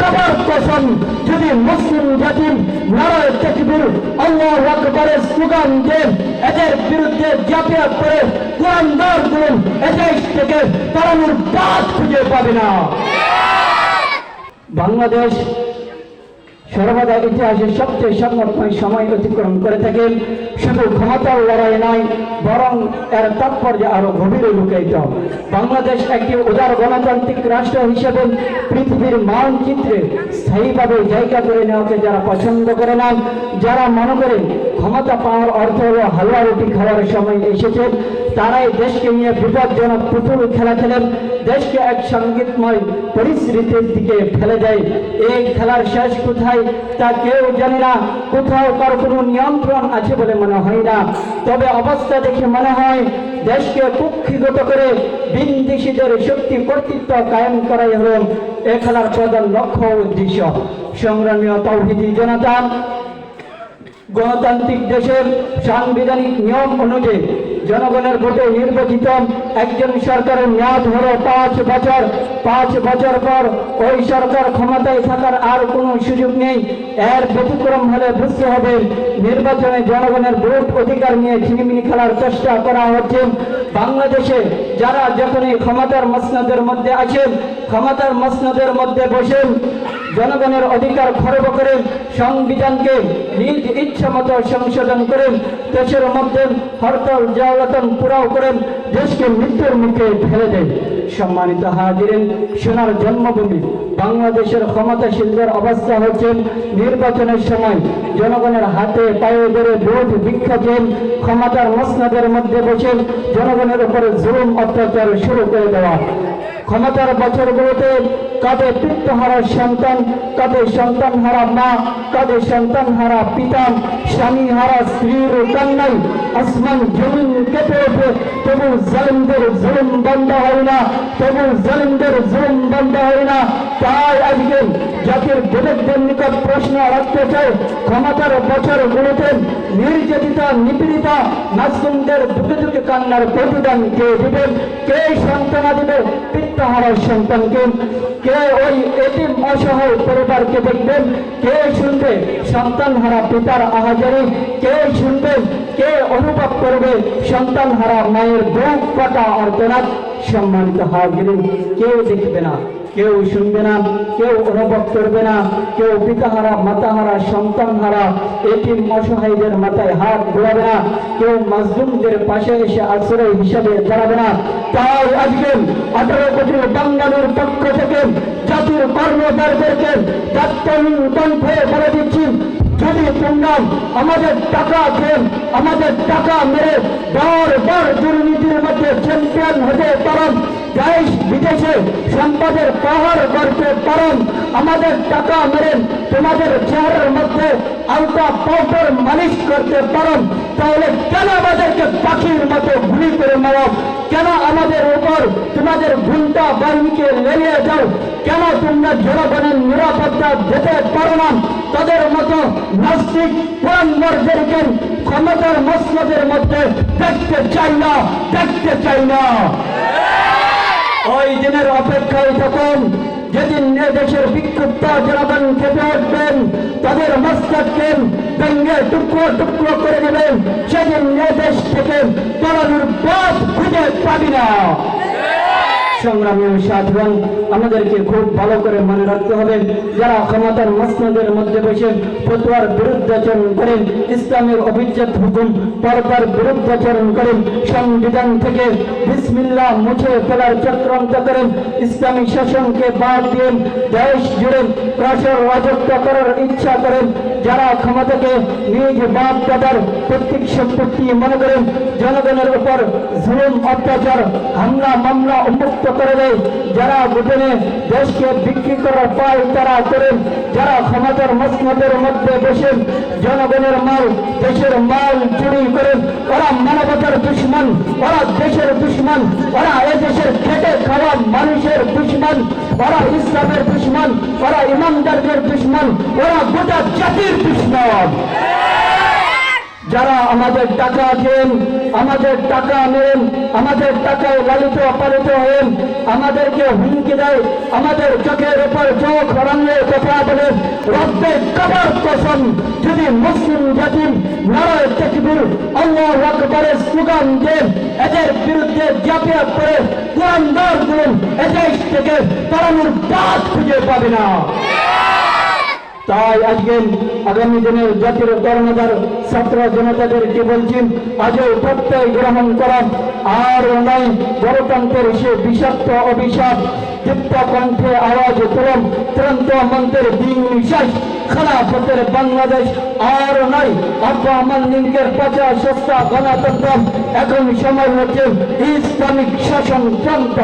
কবর যদি মুসলিম জাতির নারায় তকবীর আল্লাহ আকবরের স্লোগান দেন, এদের বিরুদ্ধে জাপিয়া করে কোরআন দর দিন এদেশ থেকে তাড়ানোর বাদ খুঁজে পাবে না। বাংলাদেশ সর্বদা ইতিহাসের সবচেয়ে সংকটময় সময় অতিক্রম করে থাকে। শুধু ক্ষমতার লড়াই নাই বরং এর তাৎপর্য আরও গভীরে লুকায়িত। বাংলাদেশ একটি উদার গণতান্ত্রিক রাষ্ট্র হিসেবে পৃথিবীর মানচিত্রে স্থায়ীভাবে জায়গা করে নেওয়াকে যারা পছন্দ করে না, যারা মনে করেন ক্ষমতা পাওয়ার অর্থ হলো হালুয়া রুটি খাওয়ার সময় এসেছে। তারাই দেশকে নিয়ে বিপজ্জনক পুতুল খেলা খেলেন। দেশকে এক সঙ্গীতময় পরিস্থিতির দিকে ফেলে দেয়। এই খেলার শেষ কোথায় তা কেউ জানে না। কোথাও তার কোনো নিয়ন্ত্রণ আছে বলে মনে হয় না। তবে অবস্থা দেখে মনে হয়, দেশকে কুক্ষিগত করে বিন্দেশিদের শক্তি কর্তৃত্ব কায়েম করাই হল এ খেলার প্রধান লক্ষ্য উদ্দেশ্য। সংগ্রামীয় তৌহিদি জনতা গণতান্ত্রিক দেশের সাংবিধানিক নিয়ম অনুযায়ী জনগণের ভোটে নির্বাচিত একজন সরকারের মেয়াদ হলো পাঁচ বছর। পাঁচ বছর পর ওই সরকার ক্ষমতায় থাকার আর কোনো সুযোগ নেই। এর ব্যতিক্রম হলে বুঝতে হবে নির্বাচনে জনগণের ভোট অধিকার নিয়ে ছিনিমিনি খেলার চেষ্টা করা হচ্ছে। বাংলাদেশে যারা যখন এই ক্ষমতার মসনদের মধ্যে আছেন, ক্ষমতার মসনদের মধ্যে বসেন জনগণের অধিকার খর্ব করেন সংবিধানকে নিজ ইচ্ছা মতো সংশোধন করেন দেশের মধ্যে হরতাল জলতন পুরাও করেন দেশকে মৃত্যুর মুখে ফেলে দেন সম্মানিত হাজিরেন, সোনার জন্মভূমি বাংলাদেশের ক্ষমতাশীলদের অবস্থা হচ্ছে নির্বাচনের সময় জনগণের হাতে পায়ে ধরে ভোট ভিক্ষা ক্ষমতার মসনদের মধ্যে বসে জনগণের উপরে জুলুম, অত্যাচার শুরু করে দেওয়া। ক্ষমতার বছরগুলোতে কাঁধে পিতৃহারা সন্তান, কাঁধে সন্তান হারা মা, কাঁধে সন্তান হারা পিতা, স্বামী হারা স্ত্রীর কান্নাই আসমান জমিন কেঁপে ওঠে, তবু জালিমদের জুলুম বন্ধ হয় না। তবু জলিমদের জুম বন্ধ হয় না। তাই আজকে জাতির বিবেকদের নিকট প্রশ্ন রাখতে চাই, ক্ষমতার বছরগুলোতে নির্যাতিতা, নিপীড়িতা মাসুমদের দুঃখে দুঃখে কান্নার প্রতিদান কে দিবেন কে সন্তানা দিবে? পিত্তাহারার সন্তানকে কে ওই এটিম অসহায় পরিবারকে দেখবেন, কে শুনবে সন্তান হারা পিতার আহাজারি, কে শুনবে, কে অনুভব করবে সন্তান হারা মায়ের বুক কাটা অর্থনাথ সম্মানিত হাজির কেউ দেখবে না। কেউ শুনবে না, কেউ অনুভব করবে না, কেউ পিতাহারা, মাতাহারা, সন্তানহারা এটিম অসহায়দের মাথায় হাত ঘোরাবে না, কেউ মাজলুমদের পাশে এসে আশ্রয় হিসাবে দাঁড়াবে না। তাই আজকে আঠারো কোটি বাঙালির পক্ষ থেকে জাতির কর্মকারদেরকে দায়িত্বহীন কণ্ঠে বলে দিচ্ছি যদি তোমরা আমাদের টাকা দেন, আমাদের টাকা মেরে বারবার দুর্নীতির মধ্যে চ্যাম্পিয়ন হতে পারেন, দেশ বিদেশে সম্পদের পাহাড় করতে পারেন, আমাদের টাকা মেরে তোমাদের চেহারার মধ্যে আলতা পাউডার মালিশ করতে পারেন, তাহলে কেন আমাদেরকে পাখির মতো গুলি করে মারো? ঘুমটা বাহিনীকে লেগে যাও কেন তোমরা জনগণের নিরাপত্তা দিতে পারো না? তাদের মতো নাস্তিক পুরন্দরদেরকে ক্ষমতার মসনদের মধ্যে দেখতে চাই না, দেখতে চাই না। ওই দিনের অপেক্ষায় থাকুন। যেদিন দেশের বিক্ষুব্ধ জনগণ খেপে উঠবেন, তাদের মস্তককে ভেঙ্গে টুকরো টুকরো করে দেবেন। সেদিন দেশ থেকে পালানোর পথ খুঁজে পাবি না। সংগ্রামী সাধুগণ, আমাদেরকে খুব ভালো করে মনে রাখতে হবে, যারা ক্ষমতার মসনদের মধ্যে বসে ফতুয়ার বিরুদ্ধাচরণ করেন ইসলামের অভিজাত হুকুম পর্দার বিরুদ্ধাচরণ করেন সংবিধান থেকে বিসমিল্লা মুছে ফেলার চক্রান্ত করেন ইসলামী শাসনকে বাদ দিয়ে দেশ জুড়ে প্রসার রাজত্ব করার ইচ্ছা করেন যারা ক্ষমতাকে নিজ বাপ দাদার প্রত্যেক সম্পত্তি মনে করেন জনগণের উপর জুলুম, অত্যাচার, হামলা, মামলা উন্মুক্ত করে দেয়। যারা গোপনে দেশকে বিক্রি করার পায় তারা করেন যারা ক্ষমতার মসনদের মধ্যে বসেন জনগণের মাল, দেশের মাল চুরি করেন ওরা মানবতার দুশ্মন, ওরা দেশের দুশ্মন, ওরা এ দেশের খেটে খাওয়া মানুষের দুশ্মন, ওরা ইসলামের দুশ্মন, ওরা ইমানদারদের দুশ্মন, ওরা গোটা জাতির দুশ্মন। যারা আমাদের টাকা দেন, আমাদের টাকা নেন, আমাদের টাকায় লালিত পালিত হন, আমাদেরকে হুমকি দেয়, আমাদের চোখের উপর চোখ রাঙিয়ে কথা বলেন রব্বের কবর কসম যদি মুসলিম জাতি নারায় তকবীর, আল্লাহ আকবরের স্লোগান দেন, এদের বিরুদ্ধে জাপিয়া করে কোরআনদার দিন এদেশ থেকে তারা বাদ খুঁজে পাবে না। তাই আজকে আগামী দিনের জাতির কর্মদার ছাত্র জনতাদেরকে বলছি, আজও প্রত্যয় গ্রহণ করা আর নাই, গণতন্ত্রের সে বিষাক্ত অভিশাপ, দীপ্ত কণ্ঠে আওয়াজ তুলম তুরন্ত মন্ত্রের দিন নিঃশ্বাস, খেলাফতের বাংলাদেশ আর নাই। আব্বাহমান লিঙ্কের পচা সস্তা গণতন্ত্র, এখন সময় হচ্ছে ইসলামিক শাসনতন্ত্র